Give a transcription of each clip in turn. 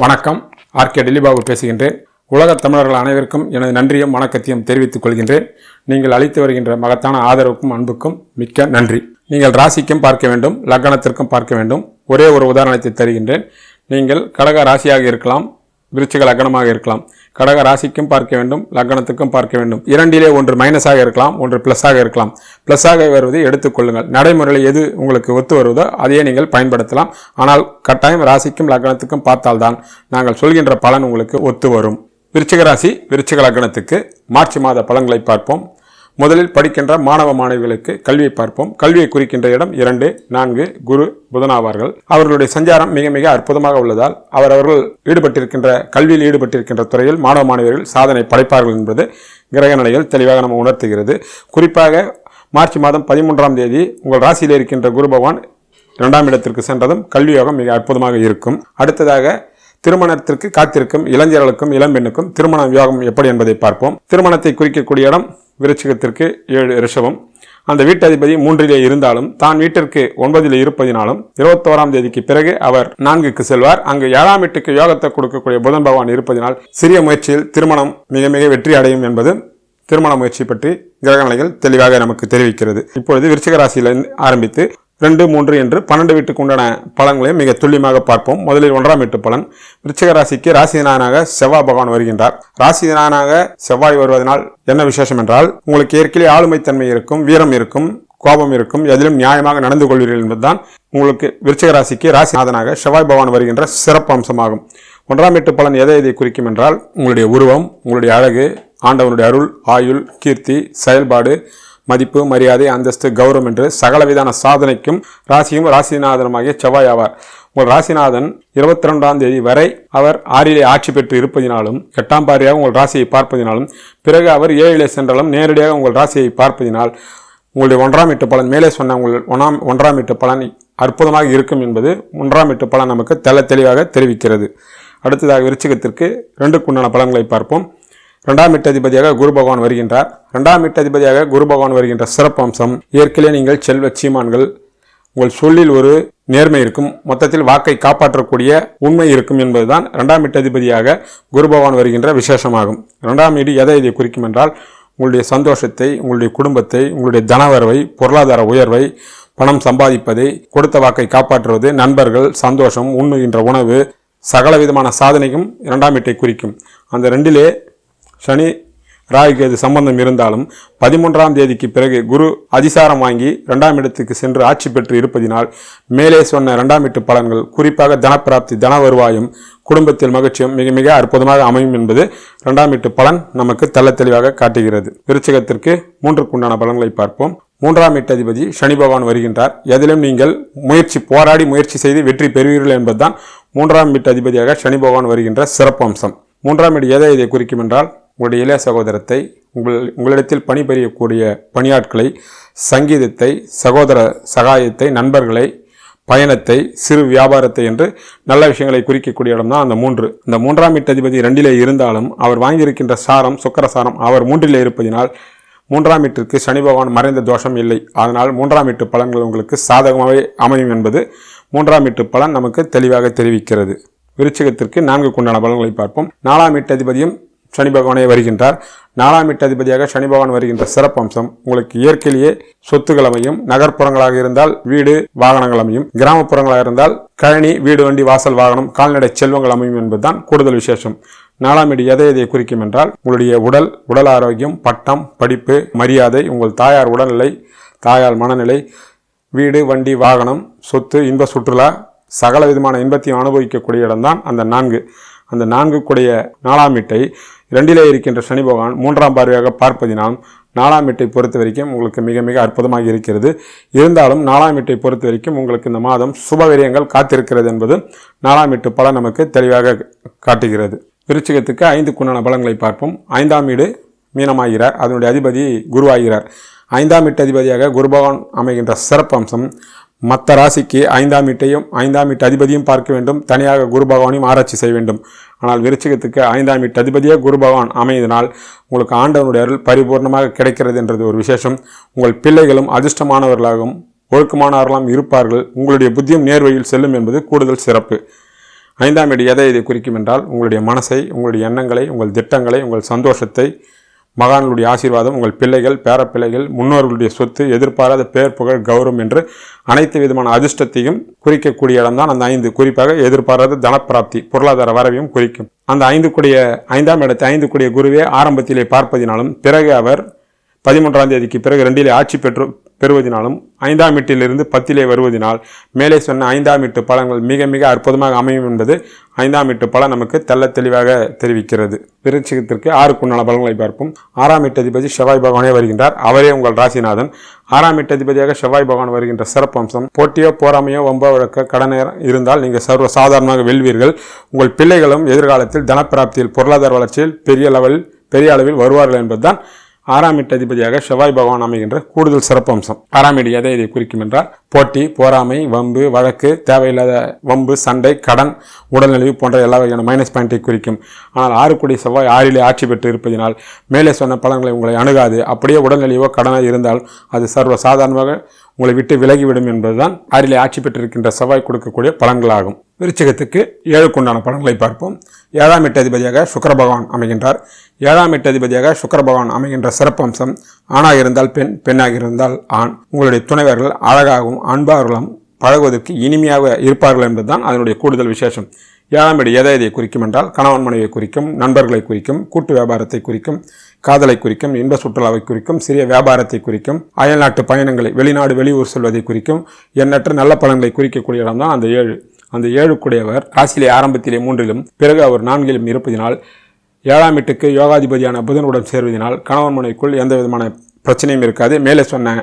வணக்கம். ஆர்கே டெல்லிபாபு பேசுகின்றேன். உலகத் தமிழர்கள் அனைவருக்கும் எனது நன்றியும் வணக்கத்தையும் தெரிவித்துக் கொள்கின்றேன். நீங்கள் அளித்து வருகின்ற மகத்தான ஆதரவுக்கும் அன்புக்கும் மிக்க நன்றி. நீங்கள் ராசிக்கும் பார்க்க வேண்டும் லக்னத்திற்கும் பார்க்க வேண்டும். ஒரே ஒரு உதாரணத்தை தருகின்றேன். நீங்கள் கடக ராசியாக இருக்கலாம் விருச்சிக லக்னமாக இருக்கலாம். கடக ராசிக்கும் பார்க்க வேண்டும் லக்னத்துக்கும் பார்க்க வேண்டும். இரண்டிலே ஒன்று மைனஸாக இருக்கலாம் ஒன்று ப்ளஸ்ஸாக இருக்கலாம். ப்ளஸ்ஸாக வருவதை எடுத்துக்கொள்ளுங்கள் நடைமுறையில் எது உங்களுக்கு ஒத்து வருவதோ அதையே நீங்கள் பயன்படுத்தலாம். ஆனால் கட்டாயம் ராசிக்கும் லக்னத்துக்கும் பார்த்தால்தான் நாங்கள் சொல்கின்ற பலன் உங்களுக்கு ஒத்து வரும். விருச்சிக ராசி விருச்சிக லக்னத்துக்கு மார்ச் மாத பலன்களை பார்ப்போம். முதலில் படிக்கின்ற மாணவ மாணவிகளுக்கு கல்வியை பார்ப்போம். கல்வியை குறிக்கின்ற இடம் இரண்டு நான்கு குரு புதனாவார்கள் அவர்களுடைய சஞ்சாரம் மிக மிக அற்புதமாக உள்ளதால் அவர் அவர்கள் ஈடுபட்டிருக்கின்ற கல்வியில் ஈடுபட்டிருக்கின்ற துறையில் மாணவ மாணவியர்கள் சாதனை படைப்பார்கள் என்பது கிரக நிலைகள் தெளிவாக நம்ம உணர்த்துகிறது. குறிப்பாக மார்ச் மாதம் பதிமூன்றாம் தேதி உங்கள் ராசியில் இருக்கின்ற குரு பகவான் இரண்டாம் இடத்திற்கு சென்றதும் கல்வி யோகம் மிக அற்புதமாக இருக்கும். அடுத்ததாக திருமணத்திற்கு காத்திருக்கும் இளைஞர்களுக்கும் இளம்பெண்ணுக்கும் திருமண யோகம் எப்படி என்பதை பார்ப்போம். திருமணத்தை குறிக்கக்கூடிய இடம் விருச்சிகத்திற்கு ஏழு ரிஷபம். அந்த வீட்டதிபதி மூன்றிலே இருந்தாலும் தான் வீட்டிற்கு ஒன்பதில் இருப்பதினாலும் இருபத்தோராம் தேதிக்கு பிறகு அவர் நான்குக்கு செல்வார். அங்கு ஏழாம் வீட்டுக்கு யோகத்தை கொடுக்கக்கூடிய புதன் பகவான் இருப்பதினால் சிறிய முயற்சியில் திருமணம் மிக மிக வெற்றி அடையும் என்பது திருமண முயற்சி பற்றி கிரகநிலைகள் தெளிவாக நமக்கு தெரிவிக்கிறது. இப்பொழுது விருச்சிக ராசியிலிருந்து ஆரம்பித்து ரெண்டு மூன்று என்று பன்னெண்டு வீட்டுக்கு உண்டான பலன்களையும் மிக துல்லியமாக பார்ப்போம். முதலில் ஒன்றாம் வீட்டு பலன். விருச்சிக ராசிக்கு ராசிநாயனாக செவ்வாய் பகவான் வருகின்றார். ராசிநாயனாக செவ்வாய் வருவதனால் என்ன விசேஷம் என்றால் உங்களுக்கு ஏற்கனவே ஆளுமைத்தன்மை இருக்கும் வீரம் இருக்கும் கோபம் இருக்கும் எதிலும் நியாயமாக நடந்து கொள்வீர்கள் என்பதுதான் உங்களுக்கு விருச்சிக ராசிக்கு ராசிநாதனாக செவ்வாய் பகவான் வருகின்ற சிறப்பு அம்சமாகும். ஒன்றாம் வீட்டு பலன் எதை எதை குறிக்கும் என்றால் உங்களுடைய உருவம் உங்களுடைய அழகு ஆண்டவனுடைய அருள் ஆயுள் கீர்த்தி செயல்பாடு மதிப்பு மரியாதை அந்தஸ்து கௌரவம் என்று சகலவிதான சாதனைக்கும் ராசியும் ராசிநாதனமாகிய செவ்வாய் ஆவார். உங்கள் ராசிநாதன் இருபத்தி ரெண்டாம் தேதி வரை அவர் ஆறிலே ஆட்சி பெற்று இருப்பதினாலும் எட்டாம் பாரியாக உங்கள் ராசியை பார்ப்பதினாலும் பிறகு அவர் ஏழிலே சென்றாலும் நேரடியாக உங்கள் ராசியை பார்ப்பதினால் உங்களுடைய ஒன்றாம் எட்டு பலன் மேலே சொன்ன உங்கள் ஒன்றாம் ஒன்றாம் எட்டு பலன் அற்புதமாக இருக்கும் என்பது ஒன்றாம் எட்டு பலன் நமக்கு தெள்ள தெளிவாக தெரிவிக்கிறது. அடுத்ததாக விருச்சிகத்திற்கு ரெண்டுக்குண்டான பலன்களை பார்ப்போம். இரண்டாம் அதிபதியாக குரு பகவான் வருகின்றார். ரெண்டாம் அதிபதியாக குரு பகவான் வருகின்ற சிறப்பு அம்சம் நீங்கள் செல்வ சீமான்கள். உங்கள் சொல்லில் ஒரு நேர்மை இருக்கும். மொத்தத்தில் வாக்கை காப்பாற்றக்கூடிய உண்மை இருக்கும் என்பதுதான் ரெண்டாம் அதிபதியாக குரு பகவான் வருகின்ற விசேஷமாகும். ரெண்டாம் வீடு எதை இதை குறிக்கும் என்றால் உங்களுடைய சந்தோஷத்தை உங்களுடைய குடும்பத்தை உங்களுடைய தனவரவை பொருளாதார உயர்வை பணம் சம்பாதிப்பதை கொடுத்த வாக்கை காப்பாற்றுவது நண்பர்கள் சந்தோஷம் உண்ணுகின்ற உணவு சகல விதமான சாதனைக்கும் இரண்டாம் வீட்டை குறிக்கும். அந்த ரெண்டிலே சனி ராகுக்கு அது சம்பந்தம் இருந்தாலும் பதிமூன்றாம் தேதிக்கு பிறகு குரு அதிசாரம் வாங்கி இரண்டாம் இடத்துக்கு சென்று ஆட்சி பெற்று இருப்பதினால் மேலே சொன்ன இரண்டாம் வீட்டு பலன்கள் குறிப்பாக தனப்பிராப்தி தன வருவாயும் குடும்பத்தில் மகிழ்ச்சியும் மிக மிக அற்புதமாக அமையும் என்பது இரண்டாம் வீட்டு பலன் நமக்கு தள்ள தெளிவாக காட்டுகிறது. விருச்சகத்திற்கு மூன்றுக்குண்டான பலன்களை பார்ப்போம். மூன்றாம் வீட்டு அதிபதி சனி பகவான் வருகின்றார். எதிலும் நீங்கள் முயற்சி போராடி முயற்சி செய்து வெற்றி பெறுவீர்கள் என்பதுதான் மூன்றாம் வீட்டு அதிபதியாக சனி பகவான் வருகின்ற சிறப்பு அம்சம் மூன்றாம் வீடு எதை இதை குறிக்கும் என்றால் உங்களுடைய இளைய சகோதரத்தை உங்கள் உங்களிடத்தில் பணிபுரியக்கூடிய பணியாட்களை சங்கீதத்தை சகோதர சகாயத்தை நண்பர்களை பயணத்தை சிறு வியாபாரத்தை என்று நல்ல விஷயங்களை குறிக்கக்கூடிய இடம் தான் அந்த மூன்று. இந்த மூன்றாம் வீட்டதிபதி ரெண்டிலே இருந்தாலும் அவர் வாங்கியிருக்கின்ற சாரம் சுக்கர சாரம் அவர் மூன்றிலே இருப்பதினால் மூன்றாம் வீட்டிற்கு சனி பகவான் மறைந்த தோஷம் இல்லை. அதனால் மூன்றாம் வீட்டு பலன்கள் உங்களுக்கு சாதகமாகவே அமையும் என்பது மூன்றாம் வீட்டு பலன் நமக்கு தெளிவாக தெரிவிக்கிறது. விருச்சிகத்திற்கு நான்கு குண்டான பலன்களை பார்ப்போம். நாலாம் வீட்டதிபதியும் சனி பகவானே வருகின்றார். நாலாம் வீட்டதிபதியாக சனி பகவான் வருகின்ற சிறப்பம்சம் உங்களுக்கு இயற்கையிலேயே சொத்துக்கள் அமையும் நகர்ப்புறங்களாக இருந்தால் வீடு வாகனங்கள் அமையும் கிராமப்புறங்களாக இருந்தால் கழனி வீடு வண்டி வாசல் வாகனம் கால்நடை செல்வங்கள் அமையும் என்பதுதான் கூடுதல் விசேஷம். நாலாம் வீடு எதை எதை குறிக்கும் என்றால் உங்களுடைய உடல் உடல் ஆரோக்கியம் பட்டம் படிப்பு மரியாதை உங்கள் தாயார் உடல்நிலை தாயார் மனநிலை வீடு வண்டி வாகனம் சொத்து இன்ப சுற்றுலா சகல விதமான இன்பத்தையும் அனுபவிக்கக்கூடிய இடம்தான் அந்த நான்கு. அந்த நான்கு கூடிய நாலாம் வீட்டை இரண்டிலே இருக்கின்ற சனி பகவான் மூன்றாம் பார்வையாக பார்ப்பதினால் நாலாம் வீட்டை பொறுத்த வரைக்கும் உங்களுக்கு மிக மிக அற்புதமாக இருக்கிறது. இருந்தாலும் நாலாம் வீட்டை பொறுத்த வரைக்கும் உங்களுக்கு இந்த மாதம் சுபவிரியங்கள் காத்திருக்கிறது என்பது நாலாம் வீட்டு பலன் நமக்கு தெளிவாக காட்டுகிறது. விருச்சிகத்துக்கு ஐந்து குண்டான பலன்களை பார்ப்போம். ஐந்தாம் வீடு மீனமாகிறார். அதனுடைய அதிபதி குருவாகிறார். ஐந்தாம் வீட்டு அதிபதியாக குருபகவான் அமைகின்ற சிறப்பம்சம் மற்ற ராசிக்கு ஐந்தாம் வீட்டையும் ஐந்தாம் வீட்டு அதிபதியும் பார்க்க வேண்டும். தனியாக குரு பகவானையும் ஆராய்ச்சி செய்ய வேண்டும். ஆனால் விருச்சிகத்துக்கு ஐந்தாம் வீட்டு அதிபதியாக குரு பகவான் அமைவதனால் உங்களுக்கு ஆண்டவனுடைய அருள் பரிபூர்ணமாக கிடைக்கிறது என்றது ஒரு விசேஷம். உங்கள் பிள்ளைகளும் அதிர்ஷ்டமானவர்களாகவும் ஒழுக்கமானவர்களாம் இருப்பார்கள். உங்களுடைய புத்தியும் நேர்வழியில் செல்லும் என்பது கூடுதல் சிறப்பு. ஐந்தாம் வீடு எதை இதை குறிக்கும் என்றால் உங்களுடைய மனசை உங்களுடைய எண்ணங்களை உங்கள் திட்டங்களை உங்கள் சந்தோஷத்தை மகான்களுடைய ஆசீர்வாதம் உங்கள் பிள்ளைகள் பேரப்பிள்ளைகள் முன்னோர்களுடைய சொத்து எதிர்பாராத பேர் புகழ் கௌரவம் என்று அனைத்து விதமான அதிர்ஷ்டத்தையும் குறிக்கக்கூடிய இடம்தான் அந்த ஐந்து. குறிப்பாக எதிர்பாராத தனப்பிராப்தி பொருளாதார வரவையும் குறிக்கும். அந்த ஐந்து கூடிய ஐந்தாம் இடத்தை ஐந்து கூடிய குருவே ஆரம்பத்திலே பார்ப்பதினாலும் பிறகு அவர் பதிமூன்றாம் தேதிக்கு பிறகு ரெண்டிலே ஆட்சி பெற்று பெறுவதினாலும் ஐந்தாம் வீட்டிலிருந்து பத்திலே வருவதினால் மேலே சொன்ன ஐந்தாம் வீட்டு பலன்கள் மிக மிக அற்புதமாக அமையும் என்பது ஐந்தாம் வீட்டு பலன் நமக்கு தெல்ல தெளிவாக தெரிவிக்கிறது. விருச்சிகத்திற்கு ஆறுக்குண்டான பலன்களை பார்ப்போம். ஆறாம் வீட்டு அதிபதி செவ்வாய் பகவானே வருகின்றார். அவரே உங்கள் ராசிநாதன். ஆறாம் வீட்டு அதிபதியாக செவ்வாய் பகவான் வருகின்ற சிறப்பம்சம் போட்டியோ போராமையோ ஒம்ப வழக்க கடனேரம் இருந்தால் நீங்கள் சர்வ சாதாரணமாக வெல்வீர்கள். உங்கள் பிள்ளைகளும் எதிர்காலத்தில் தனப்பிராப்தியில் பொருளாதார வளர்ச்சியில் பெரிய லெவலில் பெரிய அளவில் வருவார்கள் என்பதுதான் ஆறாம் அதிபதியாக செவ்வாய் பகவான் அமைகின்ற கூடுதல் சிறப்பம்சம் ஆறாம் வீடு எதை இதை குறிக்கும் என்றால் போட்டி போராமை வம்பு வழக்கு தேவையில்லாத வம்பு சண்டை கடன் உடல்நிலைவு போன்ற எல்லா வகையான மைனஸ் பாயிண்டை குறிக்கும். ஆனால் ஆறு கோடி செவ்வாய் ஆறிலே ஆட்சி பெற்று இருப்பதினால் மேலே சொன்ன பலன்களை உங்களை அணுகாது. அப்படியே உடல்நிலையோ கடனாக இருந்தால் அது சர்வ சாதாரணமாக உங்களை விட்டு விலகிவிடும் என்பதுதான் ஆறிலே ஆட்சி பெற்றிருக்கின்ற செவ்வாய் கொடுக்கக்கூடிய பலன்களாகும் விருச்சிகத்துக்கு ஏழுக்குண்டான பலன்களை பார்ப்போம். ஏழாம் எட்டு அதிபதியாக சுக்கர பகவான் அமைகின்றார். ஏழாம் எட்டு அதிபதியாக சுக்கர பகவான் அமைகின்ற சிறப்பம்சம் ஆணாக இருந்தால் பெண் பெண்ணாக இருந்தால் ஆண். உங்களுடைய துணைவர்கள் அழகாகவும் அன்பார்களும் பழகுவதற்கு இனிமையாக இருப்பார்கள் என்பதுதான் அதனுடைய கூடுதல் விசேஷம். ஏழாம் எடு எதை எதை குறிக்கும் என்றால் கணவன் மனைவியை குறிக்கும் நண்பர்களை குறிக்கும் கூட்டு வியாபாரத்தை குறிக்கும் காதலை குறிக்கும் இன்ப சுற்றுலாவை குறிக்கும் சிறிய வியாபாரத்தை குறிக்கும் அயல்நாட்டு பயணங்களை வெளிநாடு வெளியூர் செல்வதை குறிக்கும் எண்ணற்ற நல்ல பலன்களை குறிக்கக்கூடிய இடம்தான் அந்த ஏழு. அந்த ஏழுக்குடையவர் ராசியிலே ஆரம்பத்திலே மூன்றிலும் பிறகு அவர் நான்கிலும் இருப்பதினால் ஏழாம் வீட்டுக்கு யோகாதிபதியான புதனுடன் சேர்வதனால் கணவன் மனைக்குள் எந்த விதமான பிரச்சனையும் இருக்காது. மேலே சொன்ன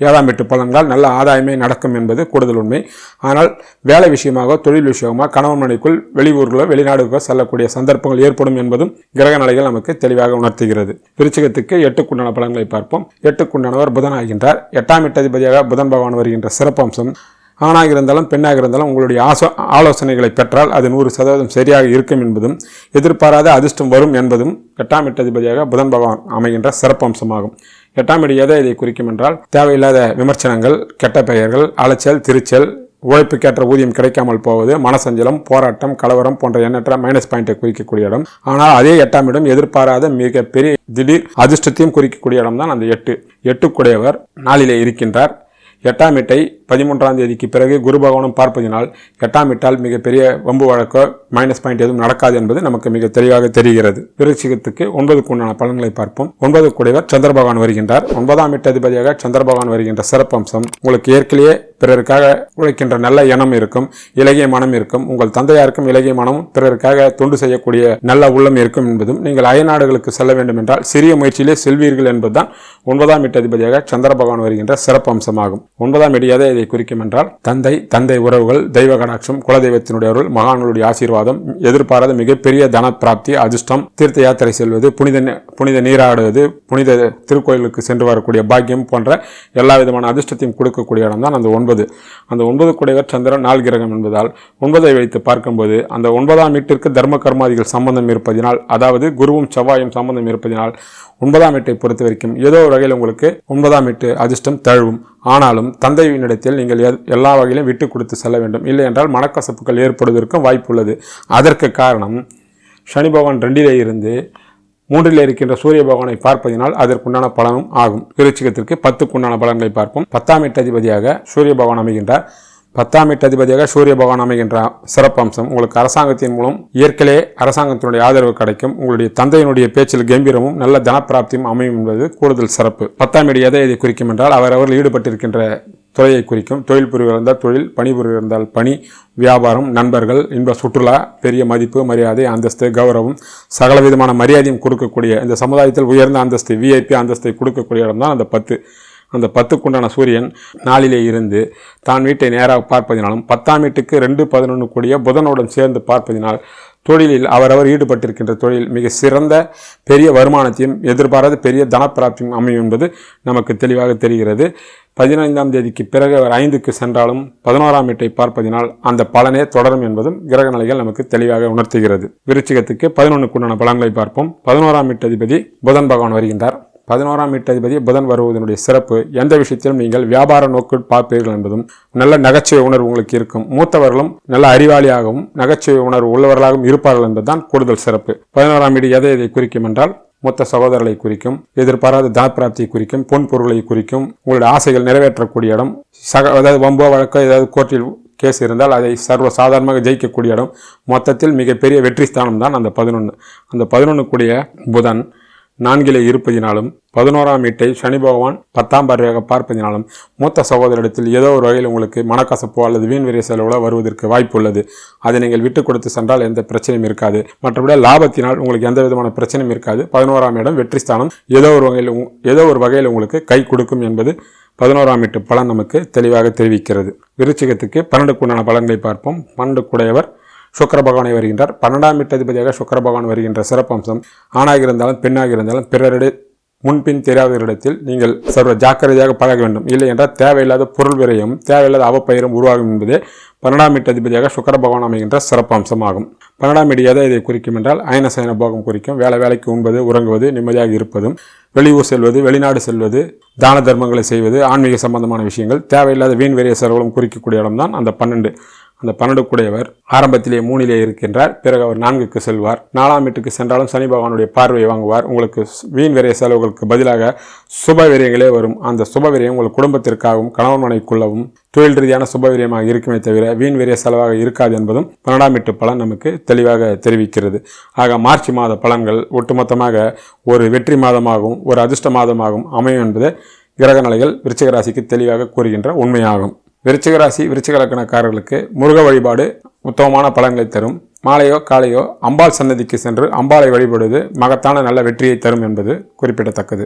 ஏழாம் எட்டு பலன்கள் நல்ல ஆதாயமே நடக்கும் என்பது கூடுதல் உண்மை. ஆனால் வேலை விஷயமாக தொழில் விஷயமாக கணவன் மனைக்குள் வெளியூர்களோ வெளிநாடுகளோ செல்லக்கூடிய சந்தர்ப்பங்கள் ஏற்படும் என்பதும் கிரக நிலைகள் நமக்கு தெளிவாக உணர்த்துகிறது. விருச்சிகத்துக்கு எட்டுக்குண்டான பலன்களை பார்ப்போம். எட்டுக்குண்டானவர் புதன் ஆகின்றார் எட்டாம் எட்டதிபதியாக புதன் பகவான் வருகின்ற சிறப்பம்சம். ஆணாக இருந்தாலும் பெண்ணாக இருந்தாலும் உங்களுடைய ஆசோ ஆலோசனைகளை பெற்றால் அது நூறு சதவீதம் சரியாக இருக்கும் என்பதும் எதிர்பாராத அதிர்ஷ்டம் வரும் என்பதும் எட்டாம் எட்டதிபதியாக புதன் பகவான் அமைகின்ற சிறப்பம்சமாகும். எட்டாம் இடி எதை இதை குறிக்கும் என்றால் தேவையில்லாத விமர்சனங்கள் கெட்ட பெயர்கள் அலைச்சல் திருச்சல் உழைப்புக்கேற்ற ஊதியம் கிடைக்காமல் போவது மனசஞ்சலம் போராட்டம் கலவரம் போன்ற எண்ணற்ற மைனஸ் பாயிண்டை குறிக்கக்கூடிய இடம். ஆனால் அதே எட்டாம் இடம் எதிர்பாராத மிகப்பெரிய திடீர் அதிர்ஷ்டத்தையும் குறிக்கக்கூடிய இடம் தான் அந்த எட்டு. எட்டுக்குடையவர் நாளிலே இருக்கின்றார். எட்டாம் எட்டை பதிமூன்றாம் தேதிக்கு பிறகு குரு பகவானும் பார்ப்பதினால் எட்டாம் எட்டால் மிகப்பெரிய வம்பு வழக்கோ மைனஸ் பாயிண்ட் எதுவும் நடக்காது என்பது நமக்கு மிக தெளிவாக தெரிகிறது. விருச்சிகத்துக்கு ஒன்பதுக்கு உண்டான பலன்களை பார்ப்போம். ஒன்பது கூடையவர் சந்திர பகவான் வருகின்றார். ஒன்பதாம் எட்டு அதிபதியாக சந்திர பகவான் வருகின்ற சிறப்பம்சம் உங்களுக்கு ஏற்கனவே பிறருக்காக உழைக்கின்ற நல்ல எண்ணம் இருக்கும் இலகிய மனம் இருக்கும் உங்கள் தந்தையாருக்கும் இலகிய மனம் பிறருக்காக தொண்டு செய்யக்கூடிய நல்ல உள்ளம் இருக்கும் என்பதும் நீங்கள் அயநாடுகளுக்கு செல்ல வேண்டும் என்றால் சிறிய முயற்சியிலே செல்வீர்கள் என்பதுதான் ஒன்பதாம் எட்டு அதிபதியாக சந்திர பகவான் வருகின்ற சிறப்பம்சமாகும். ஒன்பதாம் எட்டு எதை இதை குறிக்கும் என்றால் தந்தை தந்தை உறவுகள் தெய்வ கடாட்சம் குலதெய்வத்தினுடைய அருள் மகான்களுடைய ஆசீர்வாதம் எதிர்பாராத மிகப்பெரிய தன பிராப்தி அதிர்ஷ்டம் தீர்த்த யாத்திரை செல்வது புனித புனித நீராடுவது புனித திருக்கோயிலுக்கு சென்று வரக்கூடிய பாக்கியம் போன்ற எல்லா விதமான அதிர்ஷ்டத்தையும் கொடுக்கக்கூடிய இடம் தான் அந்த ஒன்பது. அந்த ஒன்பது குடைவர் சந்திரன் நாள் கிரகம் என்பதால் ஒன்பதை வைத்து பார்க்கும்போது அந்த ஒன்பதாம் வீட்டிற்கு தர்ம கர்மாதிகள் சம்பந்தம் இருப்பதினால் அதாவது குருவும் செவ்வாயும் சம்பந்தம் இருப்பதினால் ஒன்பதாம் வீட்டை பொறுத்த வரைக்கும் ஏதோ ஒரு வகையில் உங்களுக்கு ஒன்பதாம் வீட்டு அதிர்ஷ்டம் தழுவும். ஆனாலும் தந்தையினிடத்தில் நீங்கள் எல்லா வகையிலும் விட்டு கொடுத்து செல்ல வேண்டும். இல்லை என்றால் மனக்கசப்புகள் ஏற்படுவதற்கும் வாய்ப்புள்ளது. அதற்கு காரணம் சனி பகவான் ரெண்டிலே இருந்து மூன்றில் இருக்கின்ற சூரிய பகவானை பார்ப்பதினால் அதற்குண்டான பலனும் ஆகும். விருச்சிகத்திற்கு பத்துக்குண்டான பலன்களை பார்ப்போம். பத்தாம் எட்டு அதிபதியாக சூரிய பகவான் அமைகின்றார். பத்தாம் எட்டு அதிபதியாக சூரிய பகவான் அமைகின்ற சிறப்பம்சம் உங்களுக்கு அரசாங்கத்தின் மூலம் இயற்கையிலே அரசாங்கத்தினுடைய ஆதரவு கிடைக்கும். உங்களுடைய தந்தையினுடைய பேச்சில் கம்பீரமும் நல்ல தனப்பிராப்தியும் அமையும் என்பது கூடுதல் சிறப்பு. பத்தாம் இடி எதை இதை குறிக்கும் என்றால் அவர் அவர்கள் ஈடுபட்டிருக்கின்ற துறையை குறிக்கும். தொழில் புரிவு இருந்தால் தொழில் பணிபுரிவு இருந்தால் பணி வியாபாரம் நண்பர்கள் இன்ப சுற்றுலா பெரிய மதிப்பு மரியாதை அந்தஸ்து கௌரவம் சகல விதமான மரியாதையும் கொடுக்கக்கூடிய இந்த சமுதாயத்தில் உயர்ந்த அந்தஸ்து விஐபி அந்தஸ்தை கொடுக்கக்கூடிய இடம் தான் அந்த பத்து. அந்த பத்துக்குண்டான சூரியன் நாளிலே இருந்து தான் வீட்டை நேராக பார்ப்பதினாலும் பத்தாம் வீட்டுக்கு ரெண்டு பதினொன்று கூடிய புதனுடன் சேர்ந்து பார்ப்பதினால் தொழிலில் அவரவர் ஈடுபட்டிருக்கின்ற தொழில் மிக சிறந்த பெரிய வருமானத்தையும் எதிர்பாராத பெரிய தனப்பிராப்தியும் அமையும் என்பது நமக்கு தெளிவாக தெரிகிறது. பதினைந்தாம் தேதிக்கு பிறகு அவர் ஐந்துக்கு சென்றாலும் பதினோராம் வீட்டை பார்ப்பதினால் அந்த பலனே தொடரும் என்பதும் கிரக நிலைகள் நமக்கு தெளிவாக உணர்த்துகிறது. விருச்சிகத்துக்கு பதினொன்றுக்குண்டான பலன்களை பார்ப்போம். பதினோராம் வீட்டு அதிபதி புதன் பகவான் வருகின்றார். பதினோராம் வீட்டதிபதி புதன் வருவதனுடைய சிறப்பு எந்த விஷயத்திலும் நீங்கள் வியாபார நோக்கு பார்ப்பீர்கள் என்பதும் நல்ல நகைச்சுவை உணர்வு உங்களுக்கு இருக்கும். மூத்தவர்களும் நல்ல அறிவாளியாகவும் நகைச்சுவை உணர்வு உள்ளவர்களாகவும் இருப்பார்கள் என்பதுதான் கூடுதல் சிறப்பு. பதினோராம் வீடு எதை இதை குறிக்கும் என்றால் மொத்த சகோதரர்களை குறிக்கும் எதிர்பாராத தனப்பிராப்தியை குறிக்கும் பொன் பொருளை குறிக்கும் உங்களுடைய ஆசைகள் நிறைவேற்றக்கூடிய இடம் சக அதாவது வம்போ வழக்கோ ஏதாவது கோர்ட்டில் கேஸ் இருந்தால் அதை சர்வ சாதாரணமாக ஜெயிக்கக்கூடிய இடம் மொத்தத்தில் மிகப்பெரிய வெற்றி ஸ்தானம் தான் அந்த பதினொன்று அந்த பதினொன்று கூடிய புதன் நான்கிலே இருப்பதினாலும் பதினோராம் வீட்டை சனி பகவான் பத்தாம் பார்வையாக பார்ப்பதினாலும் மூத்த சகோதரிடத்தில் ஏதோ ஒரு வகையில் உங்களுக்கு மனக்கசப்போ அல்லது வீண் விரை செலவுகளோ வருவதற்கு வாய்ப்பு உள்ளது அதை நீங்கள் விட்டு கொடுத்து சென்றால் எந்த பிரச்சனையும் இருக்காது. மற்றபடி லாபத்தினால் உங்களுக்கு எந்த விதமான பிரச்சனையும் இருக்காது. பதினோராம் இடம் வெற்றி ஸ்தானம். ஏதோ ஒரு வகையில் ஏதோ ஒரு வகையில் உங்களுக்கு கை கொடுக்கும் என்பது பதினோராம் வீட்டு பலன் நமக்கு தெளிவாக தெரிவிக்கிறது. விருச்சிகத்துக்கு பன்னெண்டுக்குண்டான பலன்களை பார்ப்போம். பன்னெண்டு குடையவர் சுக்கர பகவானை வருகின்றார். பன்னெண்டாம் வீட்டதிபதியாக சுக்கர பகவான் வருகின்ற சிறப்பம்சம் ஆணாக இருந்தாலும் பெண்ணாக இருந்தாலும் பிறரிட முன்பின் தெரியாதவரிடத்தில் நீங்கள் சர்வ ஜாக்கிரதையாக பழக வேண்டும். இல்லை என்றால் தேவையில்லாத பொருள் விரையும் தேவையில்லாத அவப்பயிரும் உருவாகும் என்பதே பன்னெண்டாம் வீட்டதிபதியாக சுக்கர பகவான் அமைகின்ற சிறப்பம்சமாகும் பன்னெண்டாம் வீடு எதை இதை குறிக்கும் என்றால் அயனசயன போகம் குறிக்கும். வேலை வேலைக்கு உண்பது உறங்குவது நிம்மதியாக இருப்பதும் வெளியூர் செல்வது வெளிநாடு செல்வது தான தர்மங்களை செய்வது ஆன்மீக சம்பந்தமான விஷயங்கள் தேவையில்லாத வீண் விரைய செலவுகளும் குறிக்கக்கூடிய இடம்தான் அந்த பன்னெண்டு. அந்த பன்னெண்டு ஆரம்பத்திலே மூணிலே இருக்கின்றார் பிறகு அவர் நான்குக்கு செல்வார். நாலாம் வீட்டுக்கு சென்றாலும் சனி பகவானுடைய பார்வையை வாங்குவார். உங்களுக்கு வீண் விரைய செலவுகளுக்கு பதிலாக சுப விரயங்களே வரும். அந்த சுப விரயம் உங்கள் குடும்பத்திற்காகவும் கணவன் மனைக்குள்ளவும் தொழில் ரீதியான சுப விரயமாக இருக்குமே தவிர வீண் விரைய செலவாக இருக்காது என்பதும் பன்னெண்டாம் வீட்டு பலன் நமக்கு தெளிவாக தெரிவிக்கிறது. ஆக மார்ச் மாத பலன்கள் ஒட்டுமொத்தமாக ஒரு வெற்றி மாதமாகவும் ஒரு அதிர்ஷ்ட மாதமாகவும் அமையும் என்பது கிரக நிலைகள் விருச்சிக ராசிக்கு தெளிவாக கூறுகின்ற உண்மையாகும். விருச்சிகராசி விருச்சிக லக்கணக்காரர்களுக்கு முருக வழிபாடு உத்தமமான பலன்களை தரும். மாலையோ காலையோ அம்பாள் சன்னதிக்கு சென்று அம்பாளை வழிபடுவது மகத்தான நல்ல வெற்றியை தரும் என்பது குறிப்பிடத்தக்கது.